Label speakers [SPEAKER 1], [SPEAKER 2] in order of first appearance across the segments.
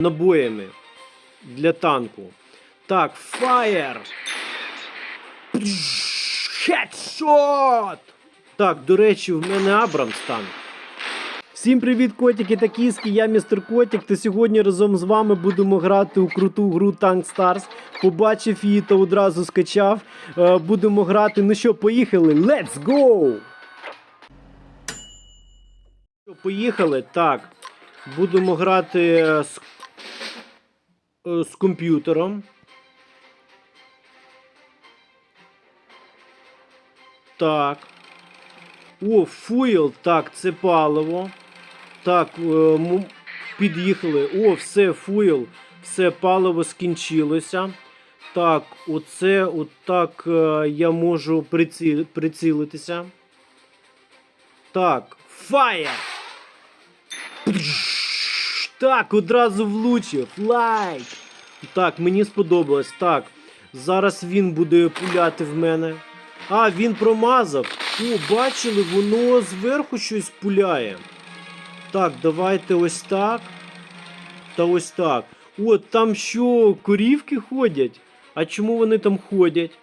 [SPEAKER 1] набоями для танку. Так, фаєр! Хедшот! Так, до речі, в мене Абрамс танк. Всім привіт, котики та кіски, я містер Котик. Та сьогодні разом з вами будемо грати у круту гру Tank Stars. Побачив її та одразу скачав. Е, Будемо грати. Ну що, поїхали? Let's go! Поїхали? Так. Будемо грати е, з, з комп'ютером. Так. О, фуєл, так, це паливо. Так, е, під'їхали. О, все, фуєл, все паливо скінчилося. Так, оце, отак е, я можу приці... прицілитися. Так, фаєр! Так, одразу влучив. Лайк! Так, мені сподобалось. Так, зараз він буде пуляти в мене. А, він промазав. О, бачили, воно зверху щось пуляє. Так, давайте ось так. Та ось так. От там що, корівки ходять? А чому вони там ходять?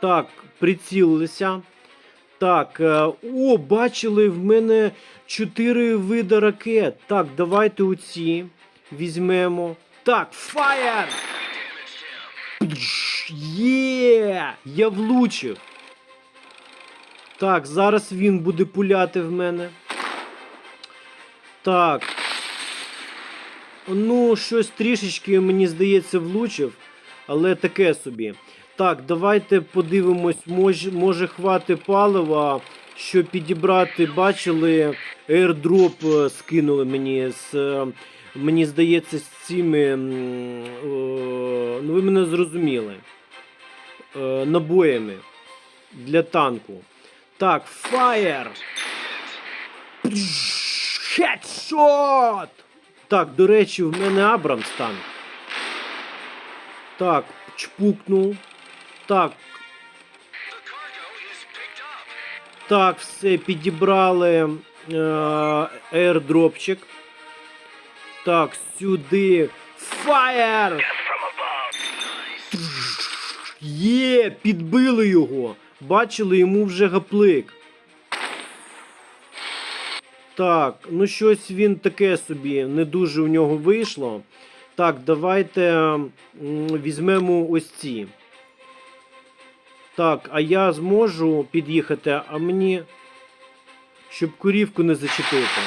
[SPEAKER 1] Так, прицілилися. Так, е, о, бачили, в мене чотири вида ракет. Так, давайте оці візьмемо. Так, фаєр! Є! Я влучив. Так, зараз він буде пуляти в мене. Так. Ну, щось трішечки, мені здається, влучив, але таке собі. Так, давайте подивимось, може, може хвати палива, щоб підібрати, бачили, airdrop е, скинули мені з. е, Мені здається, з цими. е, Ну, ви мене зрозуміли. Набоями для танку. Так, фаєр! Хедшот! Так, до речі, в мене Абрамс танк. Так, чпукнув. Так. Так, все, підібрали е, аірдропчик. Так, сюди. Фаєр! Є, підбили його. Бачили, йому вже гаплик. Так, ну щось він таке собі, не дуже у нього вийшло. Так, давайте візьмемо ось ці. Так, а я зможу під'їхати, а мені. Щоб курівку не зачепити.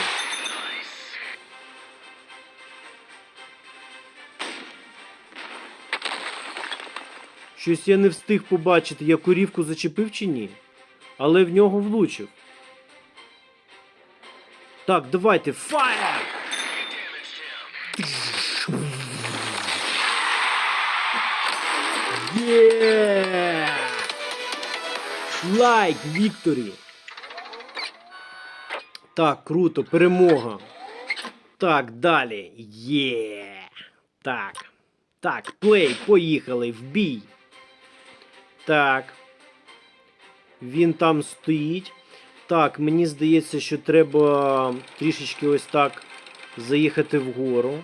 [SPEAKER 1] Щось я не встиг побачити, я курівку зачепив чи ні. Але в нього влучив. Так, давайте. Фаєр! Є! Лайк, Вікторі! Так, круто, перемога. Так, далі. Є. Так. Так, плей, поїхали в бій. Так. Він там стоїть. Так, мені здається, що треба трішечки ось так заїхати вгору.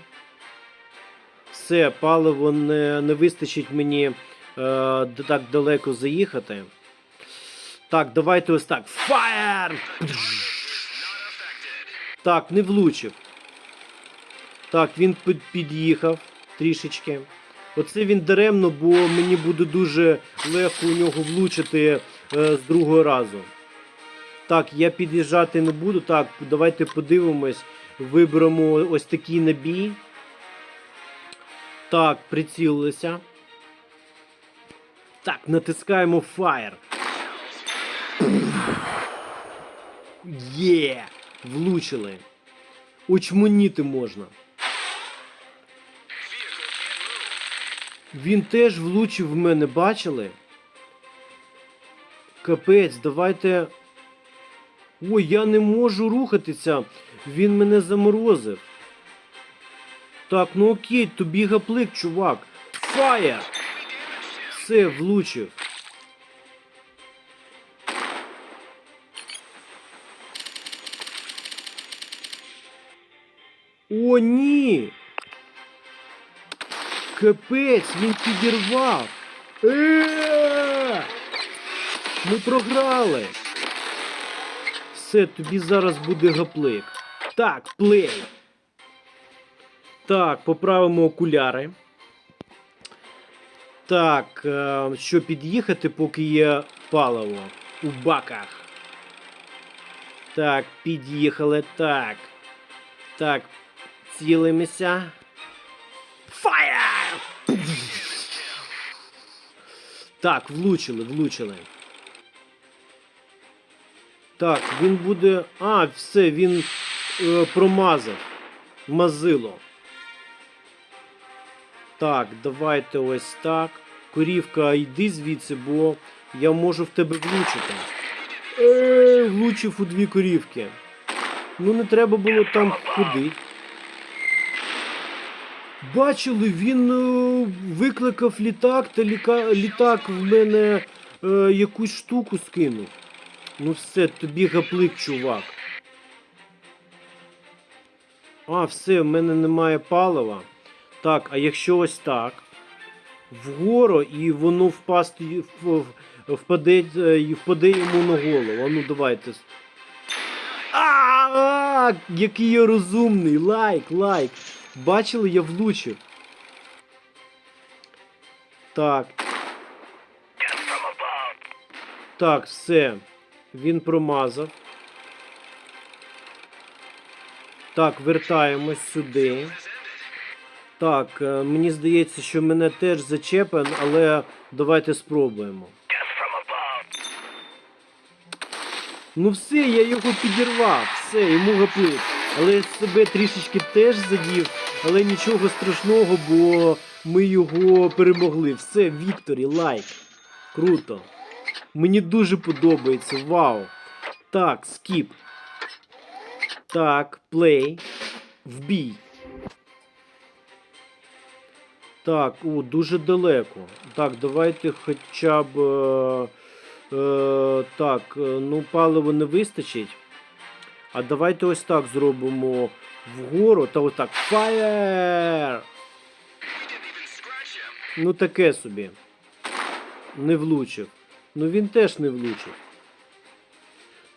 [SPEAKER 1] Все, паливо не, не вистачить мені е, так далеко заїхати. Так, давайте ось так. Фаєр! Так, не влучив. Так, він під'їхав трішечки. Оце він даремно, бо мені буде дуже легко у нього влучити е, з другого разу. Так, я під'їжджати не буду. Так, давайте подивимось. Виберемо ось такий набій. Так, прицілилися. Так, натискаємо Fire. Є! Влучили. Очманіти можна. Він теж влучив в мене, бачили? Капець, давайте. Ой, я не можу рухатися. Він мене заморозив. Так, ну окей, тобі гаплик, чувак. Фаєр! Все, влучив. О, ні! Капець, він підірвав. Е! Ми програли. Все, тобі зараз буде гаплик. Так, плей. Так, поправимо окуляри. Так, е, що під'їхати, поки є паливо у баках. Так, під'їхали. Так. Так, цілимося. Фаєр! Так, влучили, влучили. Так, він буде. А, все, він е, промазав. Мазило. Так, давайте ось так. Корівка, йди звідси, бо я можу в тебе влучити. Е, влучив у дві корівки. Ну не треба було там ходити. Бачили, він е, викликав літак, та ліка, літак в мене е, якусь штуку скинув. Ну все, тобі гаплик, чувак. А, все, в мене немає палива. Так, а якщо ось так. Вгору і воно впасти, впаде, е, впаде йому на голову. Ну давайте. А, який я розумний! Лайк, лайк. Бачили, я влучив. Так. Так, все. Він промазав. Так, вертаємось сюди. Так, е, мені здається, що мене теж зачепен, але давайте спробуємо. Ну все, я його підірвав, все, йому гаплик. Але я себе трішечки теж задів, але нічого страшного, бо ми його перемогли. Все, Вікторі, лайк. Круто. Мені дуже подобається, вау. Так, скіп. Так, плей. Вбій. Так, о, дуже далеко. Так, давайте хоча б. Е, е, так, е, ну паливо не вистачить. А давайте ось так зробимо вгору та отак. Фаєр! Ну таке собі. Не влучив. Ну він теж не влучив.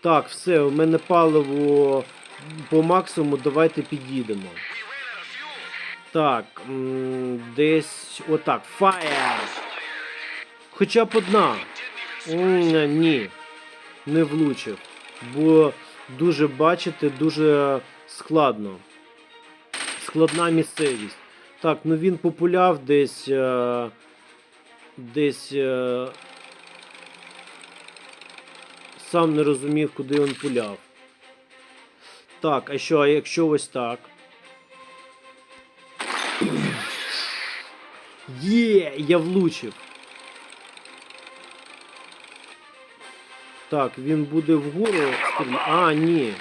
[SPEAKER 1] Так, все, у мене паливо по максимуму, давайте під'їдемо. Так, десь отак. Фаєр! Хоча б одна. Ні, не влучив. Бо дуже бачите, дуже складно. Складна місцевість. Так, ну він популяв десь. Е, десь. Е, сам не розумів, куди він пуляв. Так, а що, а якщо ось так? Є, я влучив. Так, він буде вгору. А, ні.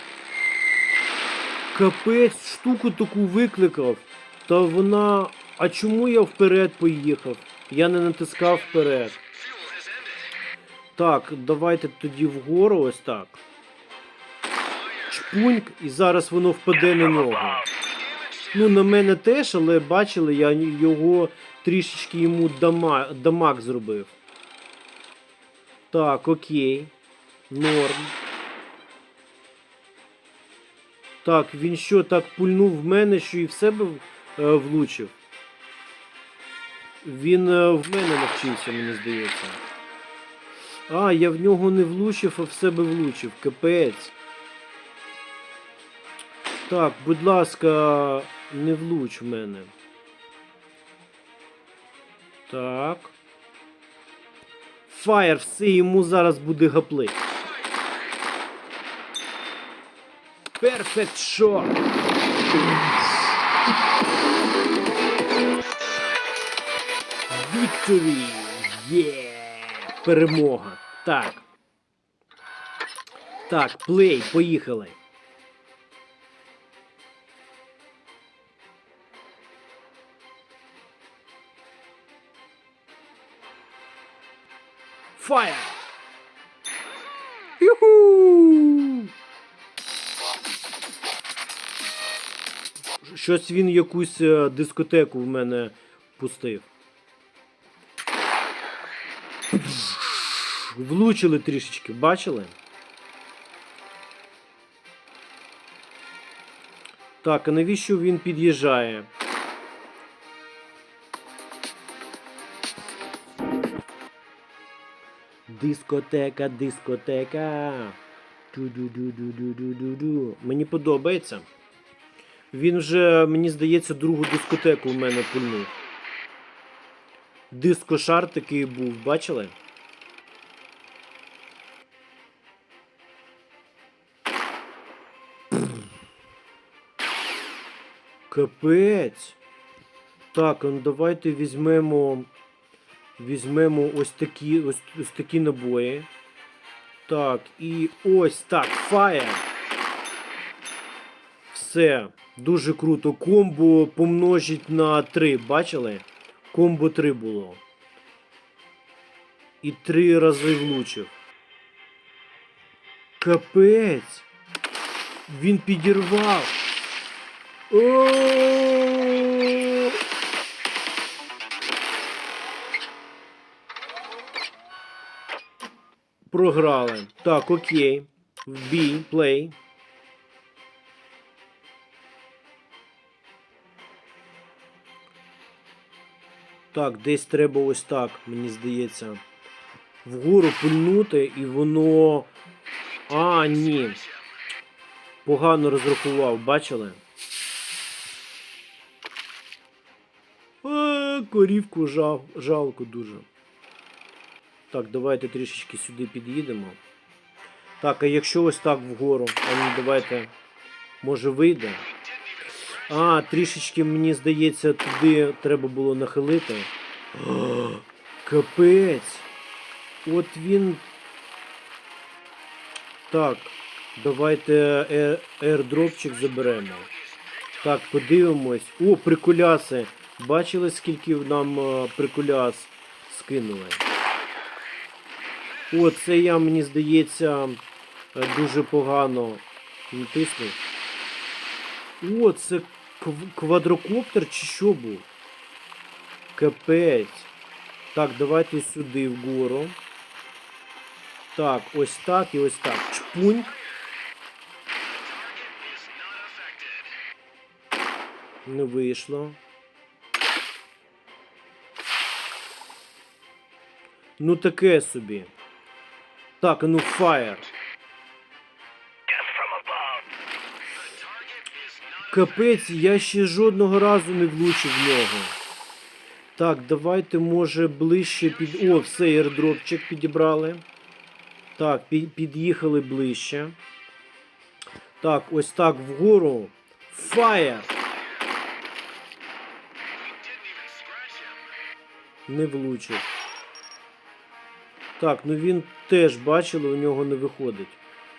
[SPEAKER 1] Капець, штуку таку викликав. Та вона. А чому я вперед поїхав? Я не натискав вперед. Так, давайте тоді вгору ось так. Чпуньк, і зараз воно впаде на нього. Ну, на мене теж, але бачили, я його трішечки йому дама, дамаг зробив. Так, окей. Норм. Так, він що, так пульнув в мене, що і в себе е, влучив? Він е, в мене навчився, мені здається. А, я в нього не влучив, а в себе влучив. Капець. Так, будь ласка, не влуч в мене. Так. Фаєр, все, йому зараз буде гаплик. Перфект шот! Вікторі! Є! Перемога! Так. Так, плей, поїхали. Фаєр! Юху! Щось він якусь е, дискотеку в мене пустив. Влучили трішечки, бачили? Так, а навіщо він під'їжджає? Дискотека, дискотека. Ту-ду-ду-ду-ду-ду-ду-ду. Мені подобається. Він вже, мені здається, другу дискотеку в мене пульнув. Дискошар такий був, бачили? Капець. Так, ну давайте візьмемо. Візьмемо ось такі, ось, ось такі набої. Так, і ось так, фаєр. Все, дуже круто. Комбо помножить на 3, бачили? Комбо 3 було. І 3 рази влучив. Капець. Він підірвав. О! Програли. Так, окей. В бій, плей. Так, десь треба ось так, мені здається. Вгору пульнути і воно. А, ні. Погано розрахував, бачили? А, корівку жал, жалко дуже. Так, давайте трішечки сюди під'їдемо. Так, а якщо ось так вгору, а ну давайте. Може вийде. А, трішечки, мені здається, туди треба було нахилити. О, капець. От він. Так, давайте е- аердропчик заберемо. Так, подивимось. О, прикуляси. Бачили, скільки нам е, прикуляс скинули? О, це я, мені здається, е, дуже погано натиснув. О, це квадрокоптер чи що був? Капець. Так, давайте сюди вгору. Так, ось так і ось так. Чпунь. Не вийшло. Ну таке собі. Так, ну фаєр. Капець, я ще жодного разу не влучив в нього. Так, давайте, може, ближче під. О, все, аірдропчик підібрали. Так, під'їхали ближче. Так, ось так вгору. Фаєр! Не влучив. Так, ну він теж бачили, у нього не виходить.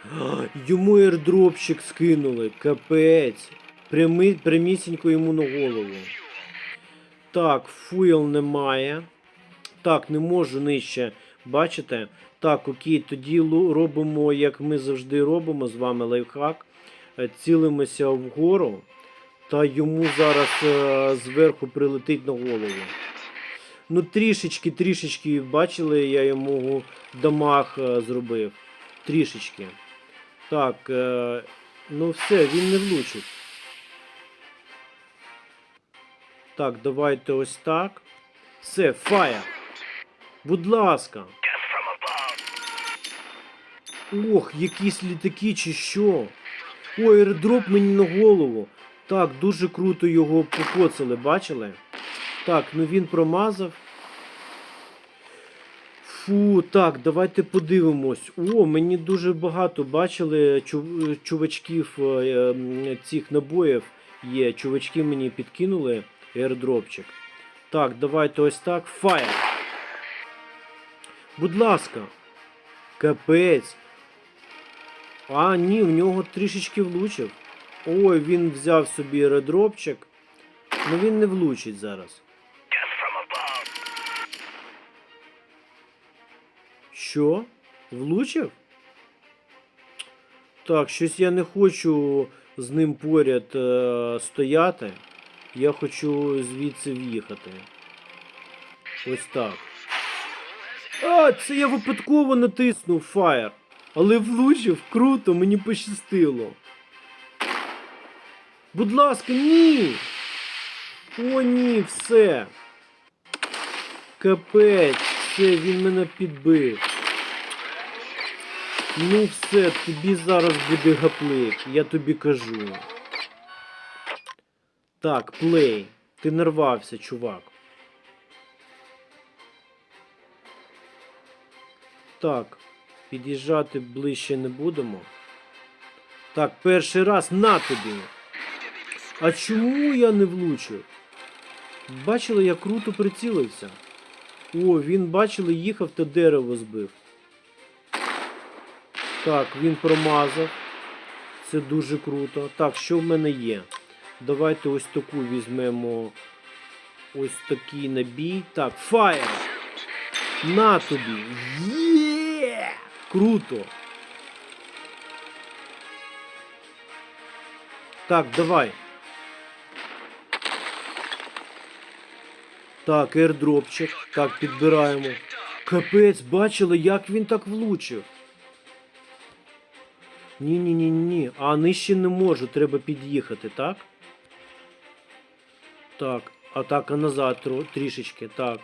[SPEAKER 1] Йому аірдропчик скинули. Капець. Прями, прямісінько йому на голову. Так, фуєл немає. Так, не можу нижче. Бачите? Так, окей, тоді робимо, як ми завжди робимо з вами лайфхак. Е, Цілимося вгору, та йому зараз е, зверху прилетить на голову. Ну, трішечки, трішечки, бачили, я йому дамаг е, зробив. Трішечки. Так, е, ну все, він не влучив. Так, давайте ось так. Все, фаєр. Будь ласка. Ох, якісь літаки чи що. Ой, аердроп мені на голову. Так, дуже круто його покоцали, бачили? Так, ну він промазав. Фу, так, давайте подивимось. О, мені дуже багато бачили чувачків е, цих набоїв є. Чувачки мені підкинули аердропчик. Так, давайте ось так. Фаєр. Будь ласка. Капець. А, ні, в нього трішечки влучив. Ой, він взяв собі аеродропчик. Ну він не влучить зараз. Що? Влучив? Так, щось я не хочу з ним поряд е, стояти. Я хочу звідси в'їхати. Ось так. А, це я випадково натиснув фаєр. Але влучив круто, мені пощастило. Будь ласка, ні. О, ні, все. Капець, все, він мене підбив. Ну все, тобі зараз буде гаплик, я тобі кажу. Так, плей. Ти нарвався, чувак. Так, під'їжджати ближче не будемо. Так, перший раз на тобі. А чому я не влучив? Бачили, я круто прицілився. О, він бачили, їхав та дерево збив. Так, він промазав. Це дуже круто. Так, що в мене є? Давайте ось таку візьмемо. Ось такий набій. Так, фаєр! На тобі! Є! Круто! Так, давай. Так, airdropчик. Так, підбираємо. Капець, бачили, як він так влучив. Ні, ні, ні, ні. А нижче не можу, треба під'їхати, так? Так. Атака назад трішечки, так.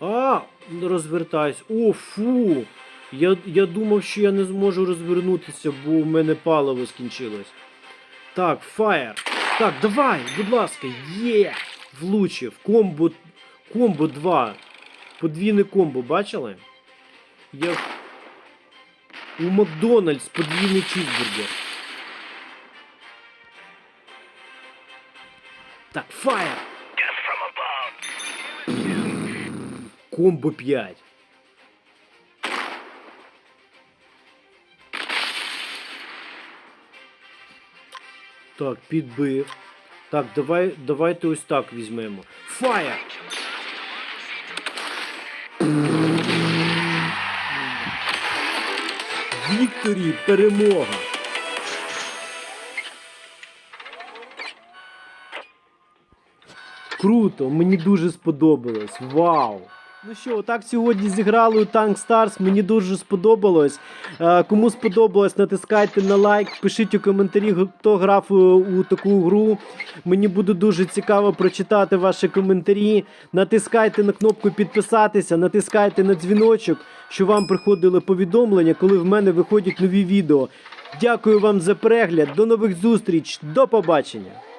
[SPEAKER 1] А, розвертаюсь. О, фу. Я, я думав, що я не зможу розвернутися, бо в мене паливо скінчилось. Так, фаєр. Так, давай, будь ласка, є! Влучив. Комбо. Комбо 2. Подвійне комбо, бачили? Я. У Макдональдс подвійний чізбургер. Так, фаєр! Комбо 5. Так, підбив. Так, давай, давайте ось так візьмемо. Фаєр! Вікторі, перемога! Круто, мені дуже сподобалось. Вау! Ну що, так сьогодні зіграли у Tank Stars, мені дуже сподобалось. Е, Кому сподобалось, натискайте на лайк, пишіть у коментарі, хто грав у, таку гру. Мені буде дуже цікаво прочитати ваші коментарі. Натискайте на кнопку підписатися, натискайте на дзвіночок, щоб вам приходили повідомлення, коли в мене виходять нові відео. Дякую вам за перегляд, до нових зустріч, до побачення!